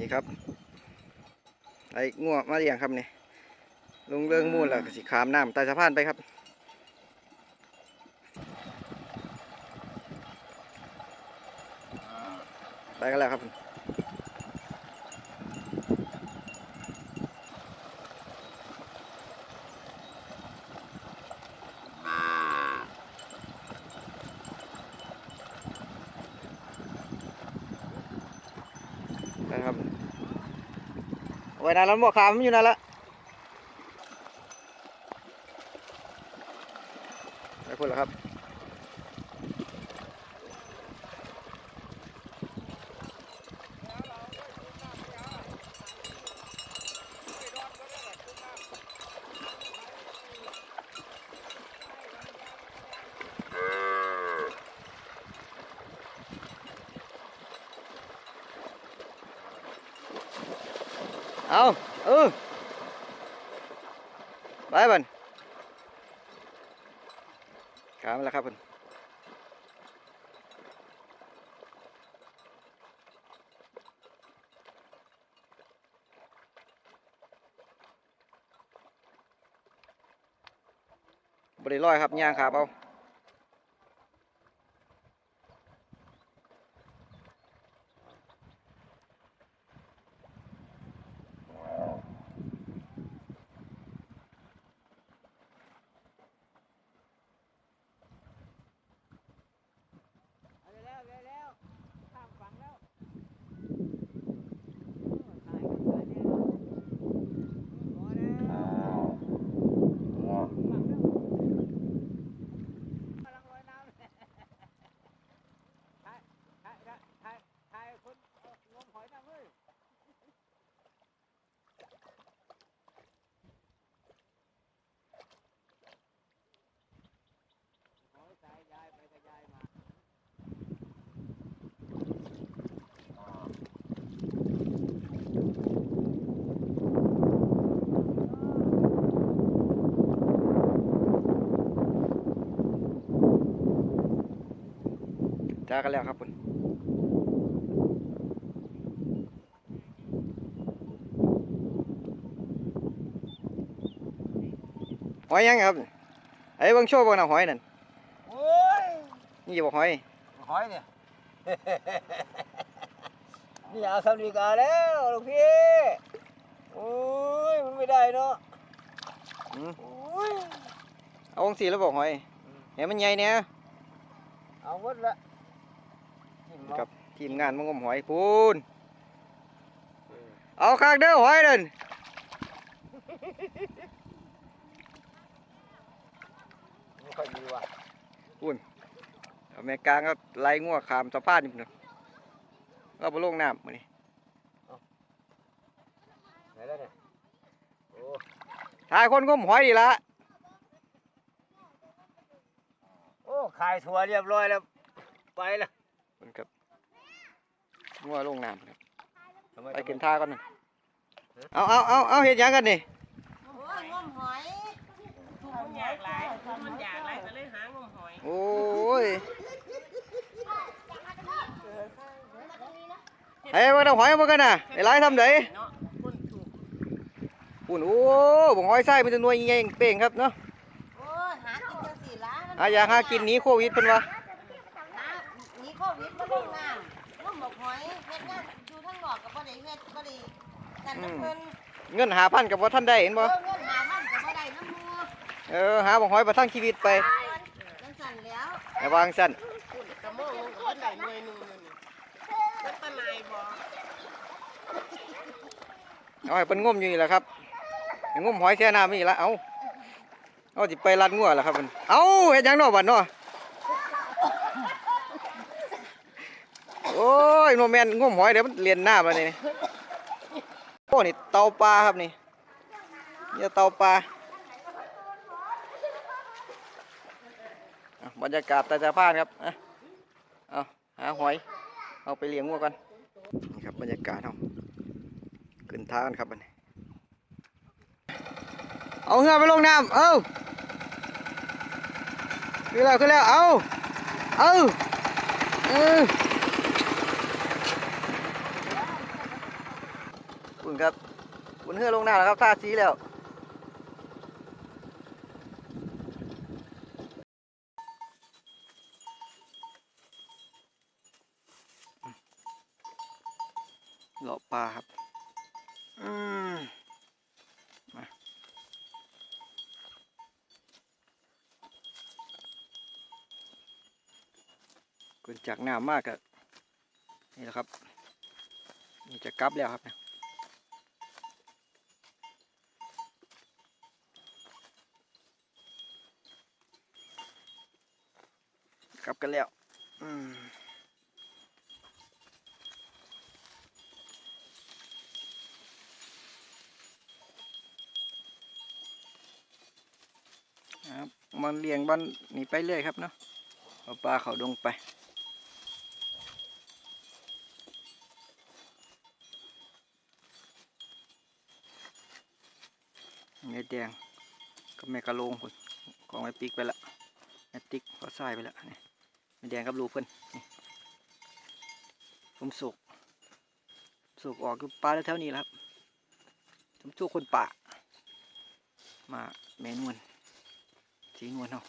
นี่ครับไอ้งัวมาเรียงครับนี่ลงเรื่องมูลแล้วสิขามน้ำใต้สะพานไปครับไปกันแล้วครับ ว้นานแล้วหมวกขามอยู่นั่นละไปพูดแล้วครับ เอาเออไปบันขามแล้วครับบัน บริลอยครับย่างขาเอา จ้ากันแล้วครับคุณหอยยังครับไอ้เบิ่งโชว์เบิ่งน้ำหอยนั่นโอ้ยนี่บอกหอยหอยเนี่ยนี่เอาสำนีกาแล้วลูกพี่โอ้ยมันไม่ได้เนาะอืมโอ้ยเอาองสีแล้วบอกหอยเห็นมันใหญ่เนี่ยเอาหมดละ กินกับทีมงานมางมหอยพูนเอาคางเด้อหอยเดินไม่ค่อยดีว่ะเอาแม่กลางก็ไล่งัวขามสะพานอยู่พุ่นน่ะก็ไปลงน้ำมานี่ไหนแล้วเนี่ยโอ้ถ่ายคนงมหอยดีละโอ้ขายถั่วเรียบร้อยแล้ว ไปละมันกับ งัวลงน้ำครับทำไมไปกินท่าก่อนหนึ่งเอาเอาเอาเอาเห็ดหยังกันนี่โอ้ยงมหอยมันอยากหลายมันอยากหลายก็เลยหางมหอย โอ้ยเฮ้ยมาเอาหอยมากันน่ะไอ้ไรทำไดเนาะคนถูกปุ่นโอ้บ่หอยไส้มันจะหน่วยใหญ่ๆเป่งครับเนาะโอ้ยหากินจังสี่ล้านอาอยากหากินหนีโควิดเพิ่นว่า หาหนีโควิดมาลงน้ำงมบอกหอยเฮ็ดงานอยู่ทั้งนอกกับบ่ ได้เฮ็ดบ่ได้กันน้ำเพิ่นเงินหาพันกับว่าท่านได้เห็นเอบ่อเงินหาพันก็บ่ได้น้ำมัวเออหาบ่หอยประทังชีวิตไปจังสั่นแล้วระวางสั้นคุณกระโมงก็ได้หน่วยหนึงนั่นนี่แล้วปนายบ่เอาให้เพิ่นงมอยู่นี่แหละครับให้งมหอยแช่น้ำนี่ละเอาเอาสิไปรัดงัวล่ะครับเพิ่นเอาเฮ็ดหยังเนาะบัดเนาะ โอ้ยโนแมนงมหอยเดี๋ยวมันเลียนหน้ำแล้วนี่โอ้นี่เตาปลาครับนี่นี่เตาปลาบรรยากาศต้สะพานครับเอาหาหอย เอาไปเลี้ยงงัวกันนี่ครับบรรยากาศเอาขึ้นท่ากันครับบันี้เอาเหือไปลงน้ำเอาขึ้นแล้วขึ้นแล้วเอาเอาเออ ครับ บนเฮือลงหน้าแล้วครับท่าสีแล้วเลาะปลาครับอืมมาคุณจากหน้ามากอะนี่แหละครับนี่จะกลับแล้วครับเนี่ย กันแล้ว อืมครับมันเลี้ยงบ้านนี่ไปเรื่อยครับเนาะเอาปลาเขาดงไปเม็ดแดงกับแม่กะโลงคนกองไว้ปิกไปละแม่ติ๊กก็ใส่ไปละนี่ ม็ดแดงกับรูเพิ่นนี่ผมสุก สุกออกคือปลาแถวๆนี้แหละครับผมสุกคนป่ามาแม่นวลสีนวลเนาะ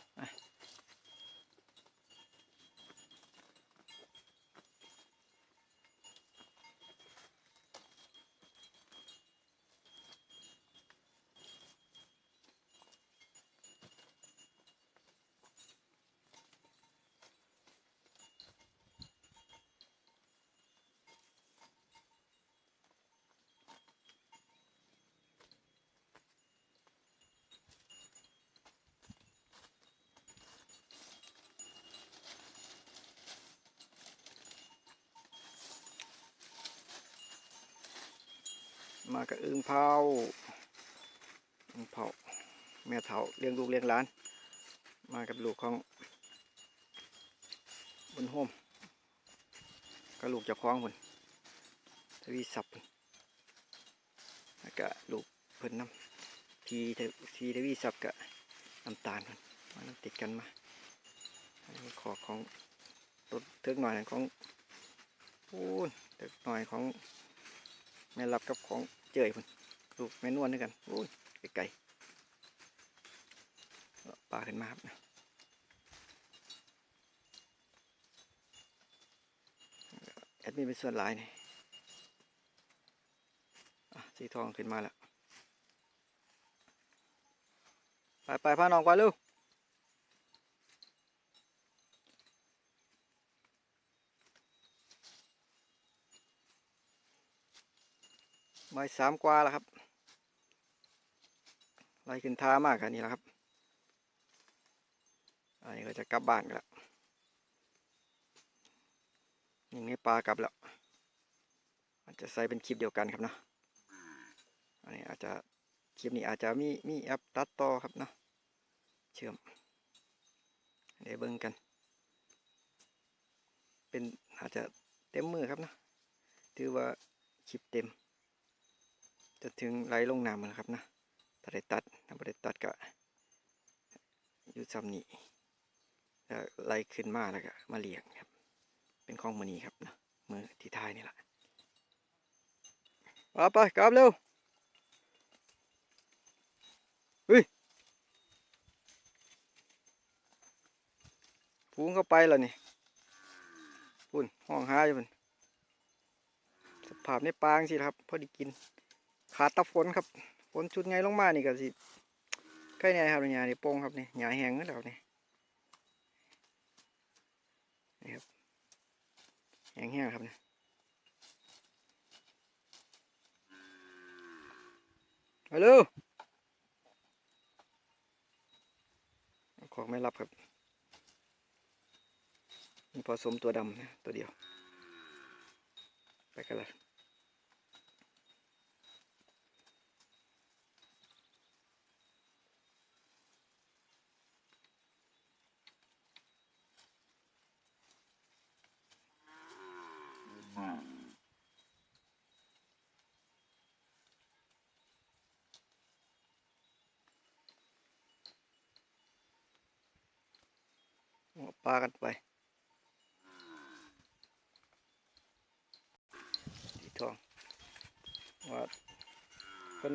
มากับอึ่งเผาอึ่งเผาแม่เฒ่าเลี้ยงลูกเลี้ยงหลาน มากับลูกของบนโฮมก็ลูกเจ้าของคนทวีศัพท์พุ่นแล้วก็ลูกเพิ่นน้ำทีทีทวีศัพท์กับน้ำตาลพิ่นมาน้ำติดกันมาขอของรถเทิกหน่อยของพูนเทิกหน่อยของแม่รับกับของ เจยพุ่นลูกแม่นวลด้วยกันโอ้ยไกลๆปลาขึ้นมาครับแอดมินเป็นส่วนหลายนี่สีทองขึ้นมาแล้ว ไปไปพาน้องไปลูก บ่ายสามกว่าแล้วครับไล่ขึ้นท้ามากอันนี้แล้วครับ อันนี้ก็จะกลับบ้านกันแล้วยังนี้ปลากลับแล้วอาจจะใส่เป็นคลิปเดียวกันครับเนาะอันนี้อาจจะคลิปนี้อาจจะมีมีแอปตัดต่อครับเนาะเชื่อมเดี๋ยวเบิ่งกัน เป็นอาจจะเต็มมือครับเนาะถือว่าคลิปเต็ม จนถึงไหลลงน้ำแล้วครับนะถ้าได้ตัดถ้าไม่ได้ตัดก็อยู่ซ้ำนี้แล้วไหลขึ้นมาแล้วก็มาเลี้ยงครับ เป็นของมือนี้ครับนะมือที่ท้ายนี่แหละไปไปกลับเร็วเฮ้ยฟูงเข้าไปแล้วนี่ปุ่นห้องหาอยู่ปุ่นสภาพในปางสิครับพอดีกิน ขาดตะฝนครับฝนชุดไงลงมานี่ก็สิใกล้เนี่ยครับหญ้านี่โป่งครับนี่หญ้าแห้งแล้วนี่นี่ครับแห้งแห้งครับนี่ฮัลโหลของไม่รับครับมีผสมตัวดำนะตัวเดียว ไปกันเลย หัวปลากันไปสีทองว่าเป็น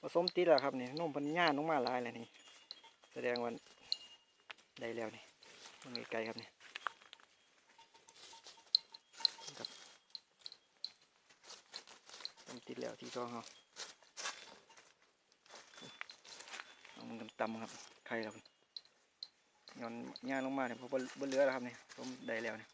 ผสมติดแล้วครับนี่นุ่มเพันย่านลงมมาลายแล้วนี่ แสดงว่าได้แล้วนี่มันไกลครับนี่ครับต้มติดแล้วที่ซองเขาเอามันตำครับไข่ครับ ย้อนย่างลงมาเนี่ยเพราะบนเรือแล้วครับเนี่ยผมได้แล้วเนี่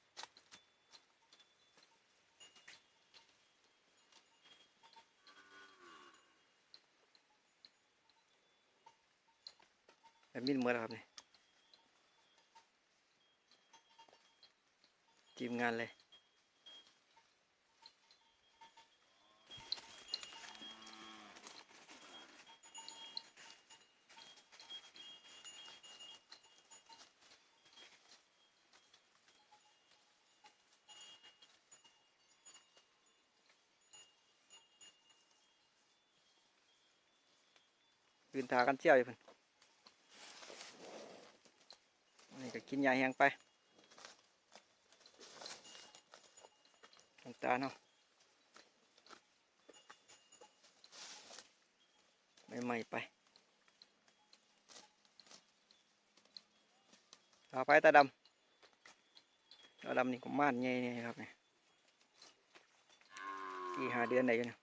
แบบมินเมื่อแล้วครับเนี่ยทีมงานเลย ยืนทากันเจียวอยู่เพิ่นอันนี่ก็กินยาแห้งไปน้ำตาเนาะใหม่ๆไปเอาไปตาดำตาดำนี่ก็ม่านใหญ่นี่ครับเนี่ยสี่หาเดือนไหนอยู่เนี่ย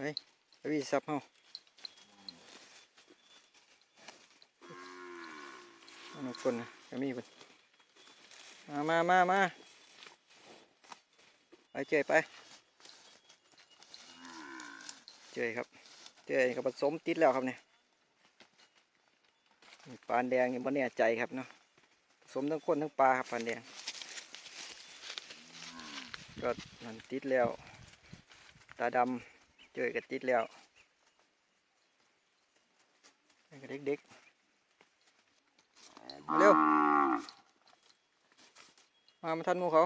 ไปไปวิสับเฮาอันนั้คนนะก็มีคนมามามามาไปเจยไป เจยครับ เจยกับผสมติดแล้วครับเนี่ยนี่ปานแดงนี่บ่แน่ใจครับเนาะผสมทั้งคนทั้งปลาครับปานแดง ก็นั่นติดแล้ว ตาดำ เจอกันติดแล้วนี่ก็เด็กๆมาเร็ว มามาทันมูเขา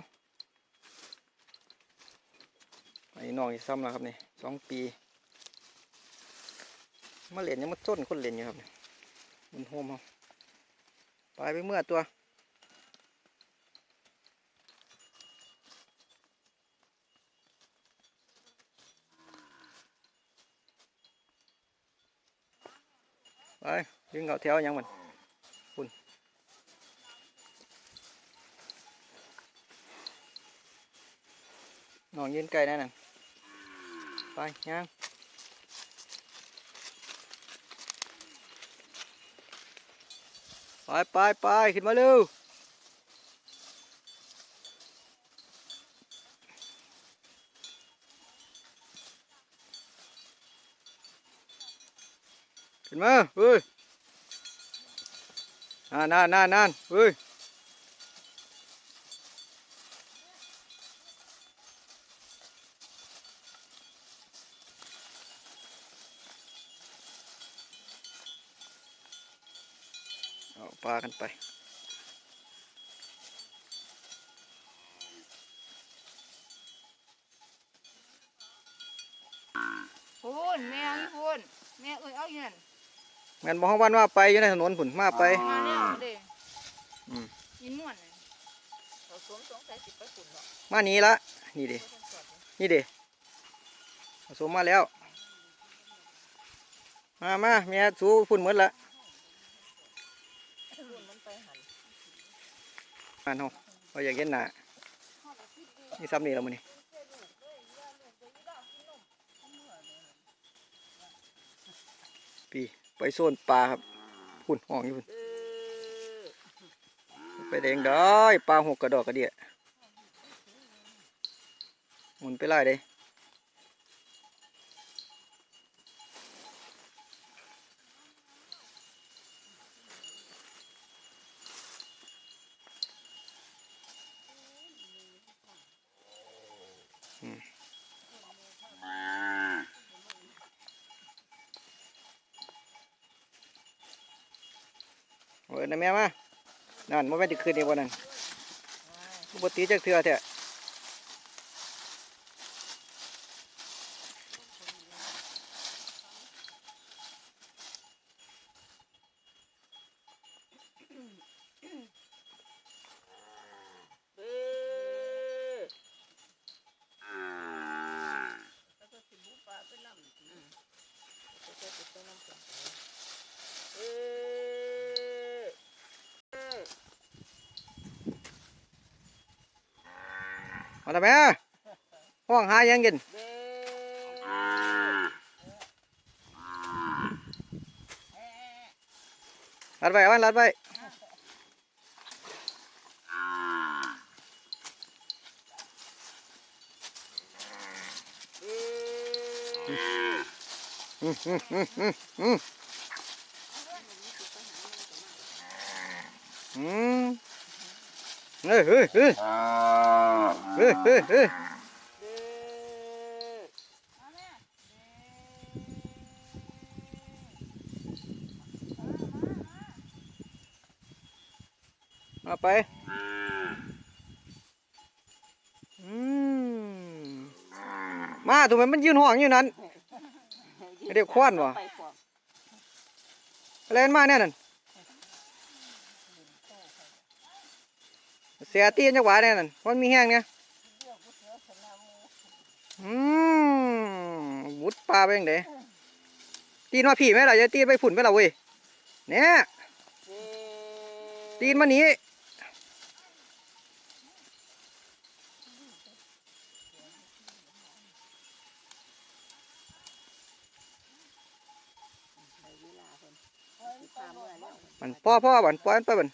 ไอ้น้องอีซ้ำแล้วครับนี่สองปี มาเล่นยังมาจนคนเล่นอยู่ครับมันโฮมเขาไปไปเมื่อตัว ไปยิงเขาแถวยังมันคุณนอนยืนไกลแน่นอนไปย่างไปไปไปขึ้นมาเร็ว ขึ้นมาเฮ้ยนานนานนานนานเฮ้ยเอาปลากันไป พูนแม่นี่พูนแม่เอ้ยเอาอย่างนั้น งั้นบอกวันว่าไปอยู่ในถนนผุนมาไปมาแล้วเด้อืมยินนวลน่ะเขาสวมสงสัยสิไปฝุ่นเนาะมานี้ละนี่เด้นี่เด้ผสมมาแล้ว มามาเมียสูพุ่นหมดละมันเฮาเราอยากเห็นหน้านี่ซ้ำนี่แล้วมันนี่ปี ไปโซนปลาครับพุ่นห้องอยู่พุ่นไปแดงได้ปลาหกกระดอกกระเดียหมุนไปไล่เลย นนะแม่มานั่นมันไม่นจะคืนนี่วันนั้นปกติจักเทื่อแท้พื่อจะไปน้ำผง เอ้ยเอ้ย มาทำไมห้องหายังกินเด้อรัดไว้วันรัดไว้เอ้ยอืมอืมอืมอืมอืมอืมเฮ้ยเฮ้ยเฮ้ย เฮ้ยเฮ้ยเฮ้ยเด้อมาไปอืมมาถูกไหมมันยืนห่วงอยู่นั้นเรียกควันวะไปฟอมเล่นมาแน่นั่น เสียตีนจังหวะแน่นั่นมันมีแห้งเนี่ยอืมวุดปลาไปยังไงตีนมาผีไหมล่ะอย่าตีนไปฝุ่นไหมล่ะเว้ยเนี่ยตีนมานี้มันพ่อพ่อบันปล่อยมันไปบัน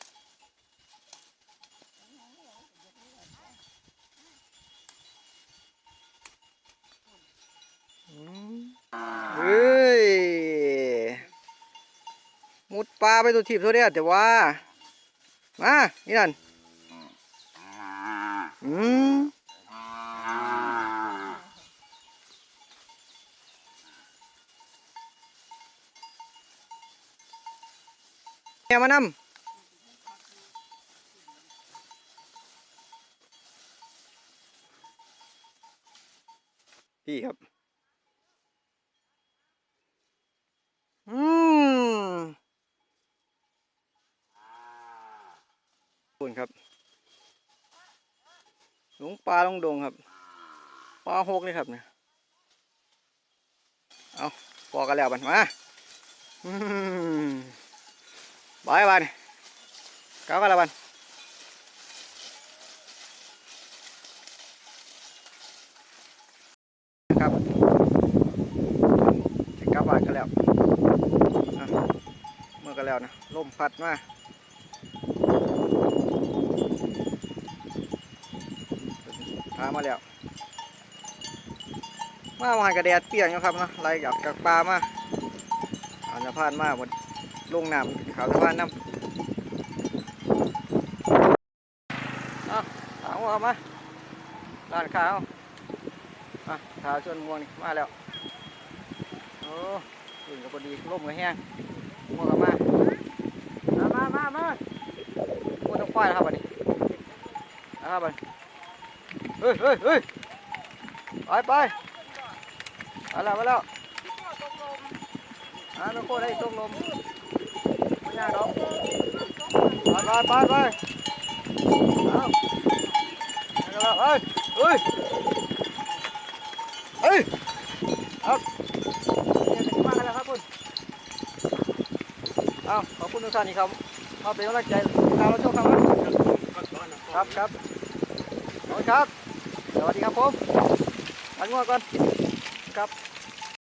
อืมเฮ้ย มุดปลา ไปตัวทีบตัวเดียวแต่ว่ามานี่นั่นอืมแม่มานำพี่ครับ อืมขอบคุณครับ หลง ปลาลงดงครับปลาหกเลยครับเนี่ยเอาพอกันแล้วบันมาบายบันก้าวกันแล้วบันครับจะกลับบ้านกันแล้วเมื่อกันแล้วนะลมพัดมา พามาแล้ว มาวันกระแดดเปียงอยู่ครับเนาะไล่กับกับปลามาเอาสะพานมาหมดลงน้ำขาวสะพานน้ำเอาเอาเอามาร้านข้าวมาขาวชวนม่วงนี่มาแล้วโอ้ตื่นกับพอดีลมกับแห้งม่วงกับมามามามามาม่วงต้องควายนะครับบัดนี้นะครับบัดนี้ เฮ้ยเฮ้ยเฮ้ยไปไปมาแล้วมาแล้วอ่าไม่โคได้ตกลมไม่ยากหรอกไปไปไปไปเอาไปแล้วเฮ้ยเฮ้ยเฮ้ยเอาเนี่ยถึงมากแล้วครับคุณเอาขอบคุณทุกท่านที่ครับมาเป็นกำลังใจตามเราชมครับครับครับขอบคุณครับ สวัสดีครับผมอันงวก่อนครับ